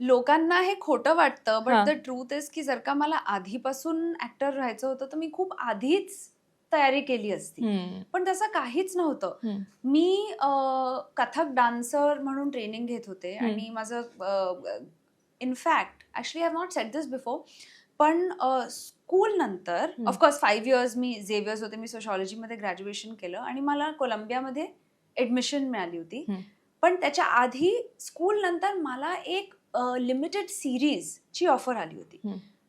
लोकांना हे खोटं वाटतं. बट द ट्रूथ इज की जर का मला आधीपासून ऍक्टर राहायचं होतं तर मी खूप आधीच तयारी केली असती पण तसं काहीच नव्हतं मी कथक डान्सर म्हणून ट्रेनिंग घेत होते. आणि माझं in fact actually I have not said this before पण स्कूल नंतर. ऑफकोर्स फाईव्ह इयर्स मी झेवियर्स होते मी सोशॉलॉजीमध्ये ग्रॅज्युएशन केलं आणि मला कोलंबियामध्ये ॲडमिशन मिळाली होती. पण त्याच्या आधी स्कूल नंतर मला एक लिमिटेड सिरीजची ऑफर आली होती.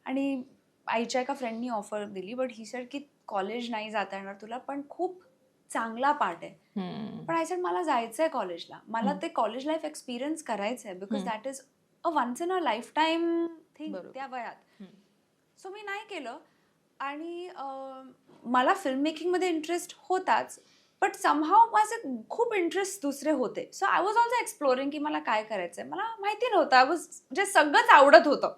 आणि आईच्या एका फ्रेंडनी ऑफर दिली बट ही सेड की कॉलेज नाही जाता येणार तुला पण खूप चांगला पार्ट आहे. पण आय सेड मला जायचंय कॉलेजला मला. ते कॉलेज लाईफ एक्सपिरियन्स करायचं आहे because. That is a once in a lifetime thing. त्या वयात. सो मी नाही केलं आणि मला फिल्म मेकिंगमध्ये इंटरेस्ट होताच बट समहाव माझे खूप इंटरेस्ट दुसरे होते. So I was also exploring की मला काय करायचंय. मला माहिती नव्हतं. आय वॉज म्हणजे सगळंच आवडत होतं.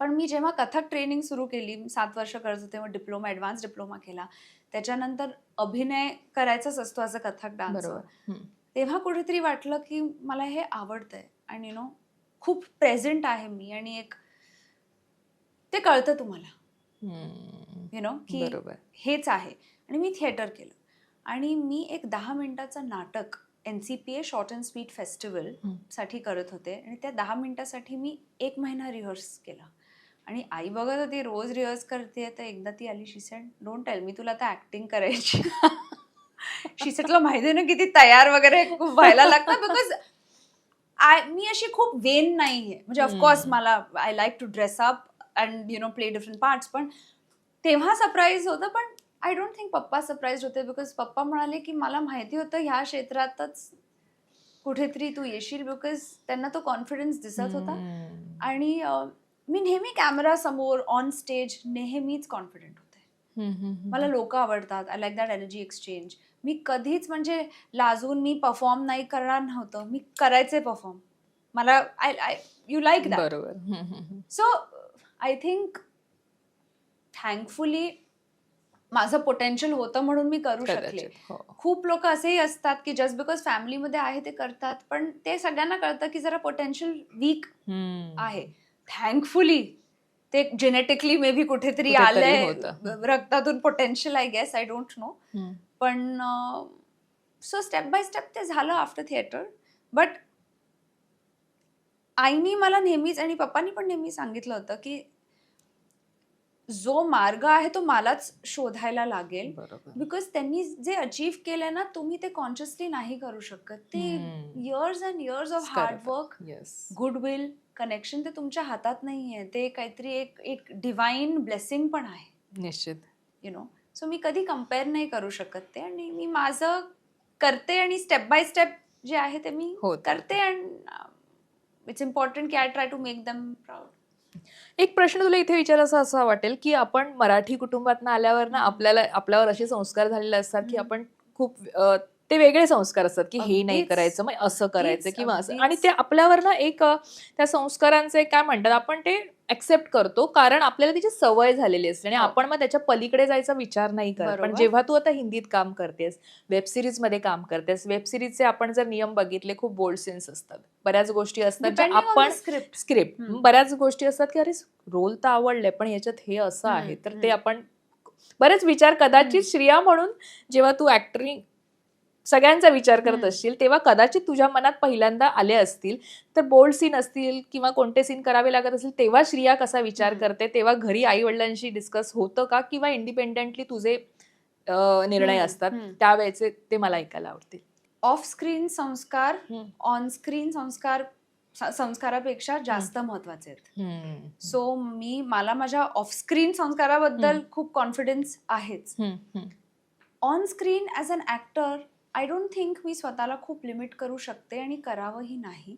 पण मी जेव्हा कथक ट्रेनिंग सुरू केली सात वर्ष करत होते मग डिप्लोमा ॲडव्हान्स डिप्लोमा केला. त्याच्यानंतर अभिनय करायचाच असतो असं कथक डान्स. तेव्हा कुठेतरी वाटलं की मला हे आवडतंय. आणि यु नो खूप प्रेझेंट आहे मी आणि एक ते कळतं तुम्हाला. यु नो की हेच आहे. आणि मी थिएटर केलं. आणि मी एक दहा मिनिटाचं नाटक N C P A short and sweet festival. साठी करत होते आणि त्या दहा मिनिटासाठी मी एक महिना रिहर्स केला आणि आई बघत होती रोज रिहर्स करते तर एकदा ती आली she said don't tell me तुला आता ऍक्टिंग करायची शी सेड तुला माहिती आहे ना किती तयार वगैरे खूप व्हायला लागतं बिकॉज आय मी अशी खूप वेन नाहीये म्हणजे ऑफकोर्स. मला I like to dress up and you know play different parts पण तेव्हा सरप्राईज होतं पण आय डोंट थिंक पप्पा सरप्राईज होते बिकॉज पप्पा म्हणाले की मला माहिती होतं ह्या क्षेत्रातच कुठेतरी तू येशील बिकॉज त्यांना तो कॉन्फिडन्स दिसत होता. आणि मी नेहमी कॅमेरा समोर ऑन स्टेज नेहमीच कॉन्फिडंट होते. मला लोक आवडतात. I like that energy exchange मी कधीच म्हणजे लाजून मी परफॉर्म नाही करणार नव्हतं. मी करायचे परफॉर्म मला I I you like that बरोबर. सो आय थिंक थँकफुली माझं पोटेन्शियल होतं म्हणून मी करू शकले हो. खूप लोक असेही असतात की जस्ट बिकॉज फॅमिलीमध्ये आहे ते करतात पण ते सगळ्यांना कळतं की जरा पोटेन्शियल वीक. आहे थँकफुली ते जेनेटिकली मे बी कुठेतरी आलंय. रक्तातून potential I guess I don't know. पण सो स्टेप बाय स्टेप ते झालं आफ्टर थिएटर बट आईनी मला नेहमीच आणि पप्पांनी पण नेहमी सांगितलं होतं की जो मार्ग आहे तो मलाच शोधायला लागेल. बिकॉज त्यांनी जे अचीव्ह केलंय ना तुम्ही ते कॉन्शियसली नाही करू शकत. ते. Years and years of Correct. Hard work yes goodwill connection ते तुमच्या हातात नाहीये ते काहीतरी एक एक डिवाइन ब्लेसिंग पण आहे. निश्चित. यु नो सो मी कधी कंपेअर नाही करू शकत ते आणि मी माझं करते आणि स्टेप बाय स्टेप जे आहे ते मी करते अँड इट्स इम्पॉर्टंट की I try to make them proud एक प्रश्न तुला इथे विचारायचा असा वाटेल की आपण मराठी कुटुंबातनं आल्यावर ना. आपल्याला आपल्यावर असे संस्कार झालेले असतात की. आपण खूप ते वेगळे संस्कार असतात की हे नाही. करायचं मग असं करायचं किंवा असं. आणि ते आपल्यावर ना एक त्या संस्कारांचं काय म्हणतात आपण ते ऍक्सेप्ट करतो कारण आपल्याला त्याची सवय झालेली असते आणि हो. आपण मग त्याच्या पलीकडे जायचा विचार नाही करत पण. जेव्हा तू आता हिंदीत काम करतेस वेब सिरीजमध्ये काम करतेस वेब सिरीजचे आपण जर नियम बघितले खूप बोल्ड सीन्स असतात बऱ्याच गोष्टी असतात आपण स्क्रिप्ट स्क्रिप्ट. बऱ्याच गोष्टी असतात की अरे रोल तर आवडलाय पण याच्यात हे असं आहे तर. ते आपण बरेच विचार कदाचित. श्रिया म्हणून जेव्हा तू ऍक्टरिंग सगळ्यांचा विचार करत. असशील तेव्हा कदाचित तुझ्या मनात पहिल्यांदा आले असतील तर बोल्ड सीन असतील किंवा कोणते सीन करावे लागत असतील तेव्हा श्रिया कसा विचार. करते तेव्हा घरी आई वडिलांशी डिस्कस होतं का किंवा इंडिपेंडेंटली तुझे निर्णय असतात. त्यावेळेचे ते मला ऐकायला आवडतील ऑफ स्क्रीन संस्कार. ऑन स्क्रीन संस्कार संस्कारापेक्षा जास्त महत्त्वाचे आहेत. सो मी मला माझ्या ऑफ स्क्रीन संस्काराबद्दल. खूप कॉन्फिडन्स आहेच. On screen as an actor I don't think मी स्वतःला खूप लिमिट करू शकते आणि करावंही नाही.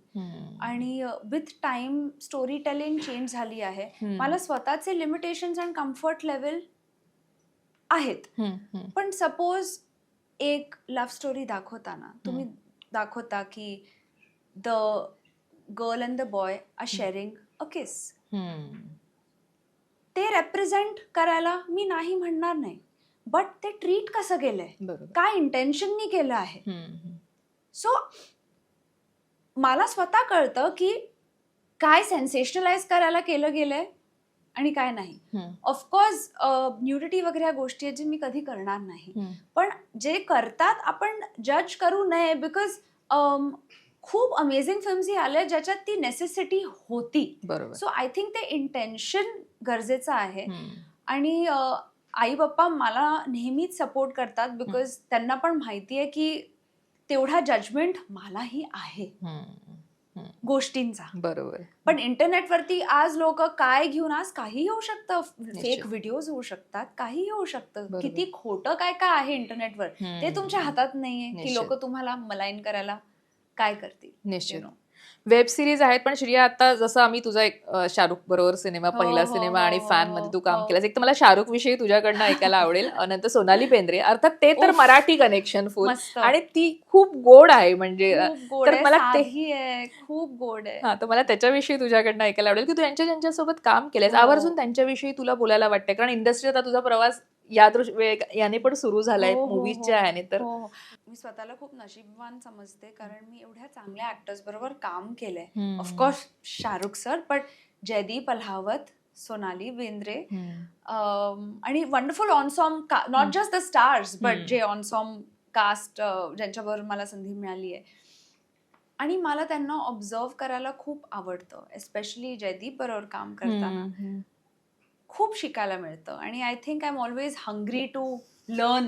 आणि with time story telling change झाली आहे. मला स्वतःचे लिमिटेशन्स अँड कम्फर्ट लेवल आहेत. पण सपोज एक लव्ह स्टोरी दाखवताना तुम्ही दाखवता की the girl and the boy are sharing a kiss. ते रेप्रेझेंट करायला मी नाही म्हणणार नाही बट ते ट्रीट कसं केलंय? काय इंटेन्शननी केलं आहे. सो मला स्वतः कळतं की काय सेन्सेशनलाइज करायला केलं गेलंय आणि काय नाही. ऑफकोर्स न्यूडिटी वगैरे ह्या गोष्टी आहेत जे मी कधी करणार नाही. पण जे करतात आपण जज करू नये बिकॉज खूप अमेझिंग फिल्म्स ही आल्या ज्याच्यात ती नेसेसिटी होती. बरोबर. सो आय थिंक ते इंटेन्शन गरजेचं आहे. आणि आई बाप्पा मला नेहमीच सपोर्ट करतात बिकॉज त्यांना पण माहिती आहे की तेवढा जजमेंट मलाही आहे. गोष्टींचा. बरोबर. पण इंटरनेटवरती आज लोक काय घेऊन आज काही होऊ शकतं. फेक. व्हिडिओज होऊ शकतात काही होऊ शकतं. किती खोटं काय काय आहे इंटरनेटवर ते तुमच्या हातात नाहीये की. लोक तुम्हाला मलाईन करायला काय करतील निश्चित. वेब सिरीज आहेत पण श्रिया आता जसं आम्ही तुझा एक शाहरुख बरोबर सिनेमा हो, पहिला हो, सिनेमा आणि हो, फॅन हो, मध्ये तू काम. केलंस. एक तर मला शाहरुख विषयी तुझ्याकडनं ऐकायला आवडेल. नंतर सोनाली बेंद्रे अर्थात ते तर. मराठी कनेक्शन फुल आणि ती खूप गोड आहे म्हणजे तर मला ते- साधी आहे खूप गोड आहे. हा तर मला त्याच्याविषयी तुझ्याकडनं ऐकायला आवडेल की तू यांच्या ज्यांच्यासोबत काम केलंयस. आवर्जून त्यांच्याविषयी तुला बोलायला वाटतंय. कारण इंडस्ट्रीत आता तुझा प्रवास या दृश वेळ- याने पण सुरू झालाय हो, हो, मूवीजच्या हो. ह्याने तर हो, हो. मी स्वतःला खूप नशीबवान समजते कारण मी एवढ्या चांगल्या ऍक्टर्स बरोबर काम केलंय. ऑफकोर्स शाहरुख सर पण जयदीप अल्हावत सोनाली बेंद्रे आणि wonderful ensemble not. Just the stars but. जे ऑनसॉम कास्ट ज्यांच्याबरोबर मला संधी मिळाली आहे आणि मला त्यांना ऑब्झर्व करायला खूप आवडतं एस्पेशली जयदीप बरोबर काम करताना. खूप शिकायला मिळतं आणि I think I am always hungry to learn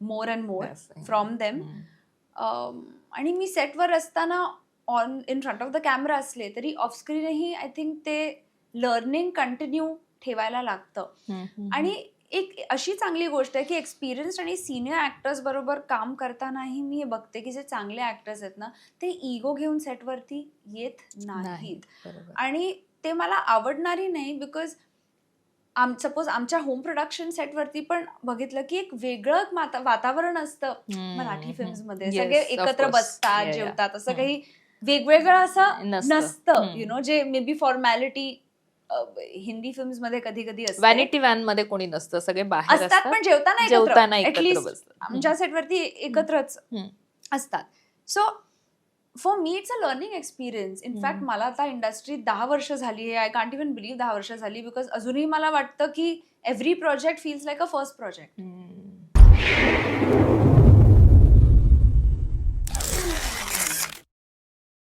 more and more. From them. आणि मी सेटवर असताना on in front of the camera असले तरी ऑफस्क्रीनही आय थिंक ते लर्निंग कंटिन्यू ठेवायला लागतं. आणि एक अशी चांगली गोष्ट आहे की एक्सपिरियन्स आणि सिनियर ॲक्टर्स बरोबर काम करतानाही मी हे बघते की जे चांगले ॲक्टर्स आहेत ना ते इगो घेऊन सेटवरती येत नाहीत. आणि ते मला आवडणारी नाही बिकॉज आम सपोज आमच्या होम प्रोडक्शन सेटवरती पण बघितलं की एक वेगळं माता- वातावरण असतं. मराठी फिल्म्समध्ये Yes, सगळे of एकत्र course. बसतात Yeah. जेवतात असं हम्म. काही वेगवेगळं असं नसतं. नसतं हम्म. यु नो जे मे बी फॉर्मॅलिटी हिंदी फिल्म्समध्ये कधी कधी असते व्हॅनिटी व्हॅनमध्ये कोणी नसतं सगळे बाहेर असतात पण जेवताना जेवताना एकत्र एकत्र ऍटलिस्ट बसतात. आमच्या सेटवरती एकत्रच हम्म. असतात so for me it's a learning experience in fact. मला आता इंडस्ट्रीत दहा वर्ष झाली आहे आय कांट इवन बिलीव्ह दहा वर्ष झाली बिकॉज अजूनही मला वाटतं की every project feels like a first project.